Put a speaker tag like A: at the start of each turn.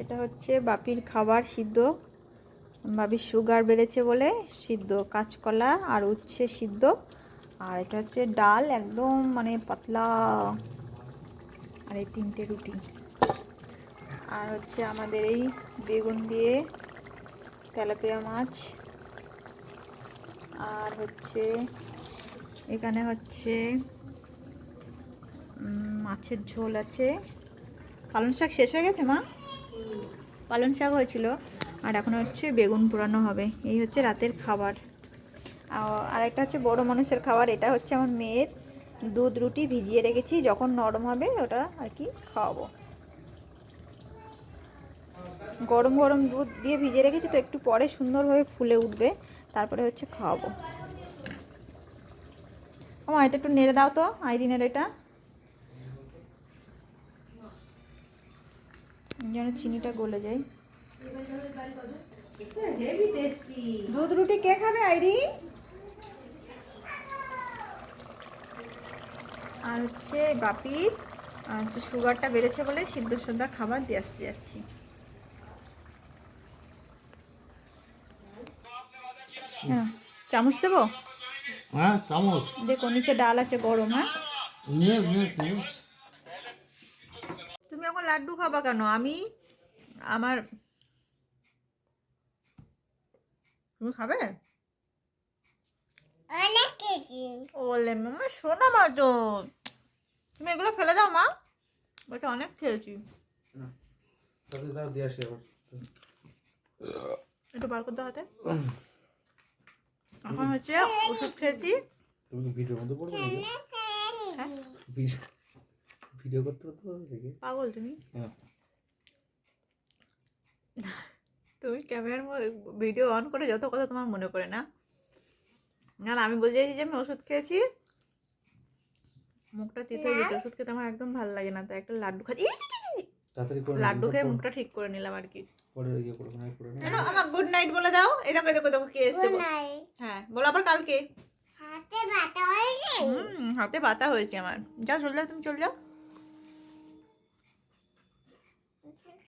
A: এটা হচ্ছে বাপির খাবার সিদ্ধ। বাপির সুগার বেড়েছে বলে সিদ্ধ। কাঁচকলা আর উচ্ছে সিদ্ধ। আর এটা হচ্ছে ডাল একদম মানে পাতলা। আর এই তিনটে রুটি। আর হচ্ছে আমাদের এই বেগুন দিয়ে তেলাপিয়া মাছ। আর হচ্ছে এখানে হচ্ছে মাছের ঝোল আছে। পালং শাক শেষ হয়ে গেছে, মা? পালং শাক হয়েছিল। আর এখন হচ্ছে বেগুন পোড়ানো হবে। এই হচ্ছে রাতের খাবার। আর একটা হচ্ছে বড় মানুষের খাবার। এটা হচ্ছে আমার মেয়ের দুধ রুটি ভিজিয়ে রেখেছি। যখন নরম হবে ওটা আর কি খাওয়াবো। গরম গরম দুধ দিয়ে ভিজিয়ে রেখেছি তো একটু পরে সুন্দরভাবে ফুলে উঠবে। তারপরে হচ্ছে খাওয়াবো। আমার এটা একটু নেড়ে দাও তো, আইরিনের এটা। যেন চিনিটা গলে যায়।
B: হেভি টেস্টি
A: দুধ রুটি কে খাবে আইরি? আর হচ্ছে বাপি আর হচ্ছে সুগারটা বেড়েছে বলে সিদ্ধ সাদা খাবার দিয়ে আসতে যাচ্ছি। হ্যাঁ চামচ দেবো?
C: হ্যাঁ চামচ।
A: দেখো নিচে ডাল আছে গরম হ্যাঁ? তুমি এখন লাড্ডু খাবা কেন? আমি আমার তুমি খাবে? ওলে মামা শোনা মা তো। তুমি এগুলো ফেলে দাও মা। বলছে অনেক খেয়েছি। একটু বার করতে হাতে এখন হচ্ছে ওষুধ খেয়েছি।
C: তুমি ভিডিওর মধ্যে পড়বে
A: হ্যাঁ?
C: ভিডিও করতে করতে পারবে
A: পাগল তুমি?
C: হ্যাঁ।
A: তুমি ক্যামেরার মধ্যে ভিডিও অন করে যত কথা তোমার মনে করে না। না না, আমি বলতে চাইছি যে আমি ওষুধ খেয়েছি। মুখটা তিতে হয়ে যেত ওষুধ খেতে আমার একদম ভালো লাগে না তাই একটা লাড্ডু খাচ্ছি। লাড্ডু খেয়ে মুখটা ঠিক করে নিলাম আর কি।
C: পরে করব না করে না
A: কেন? আমার গুড নাইট বলে দাও। এরকম এরকম দেখো কে এসছে। হ্যাঁ বলো আবার কালকে। হুম হাতে বাতা হয়েছে আমার। যাও চলে যাও তুমি চলে যাও।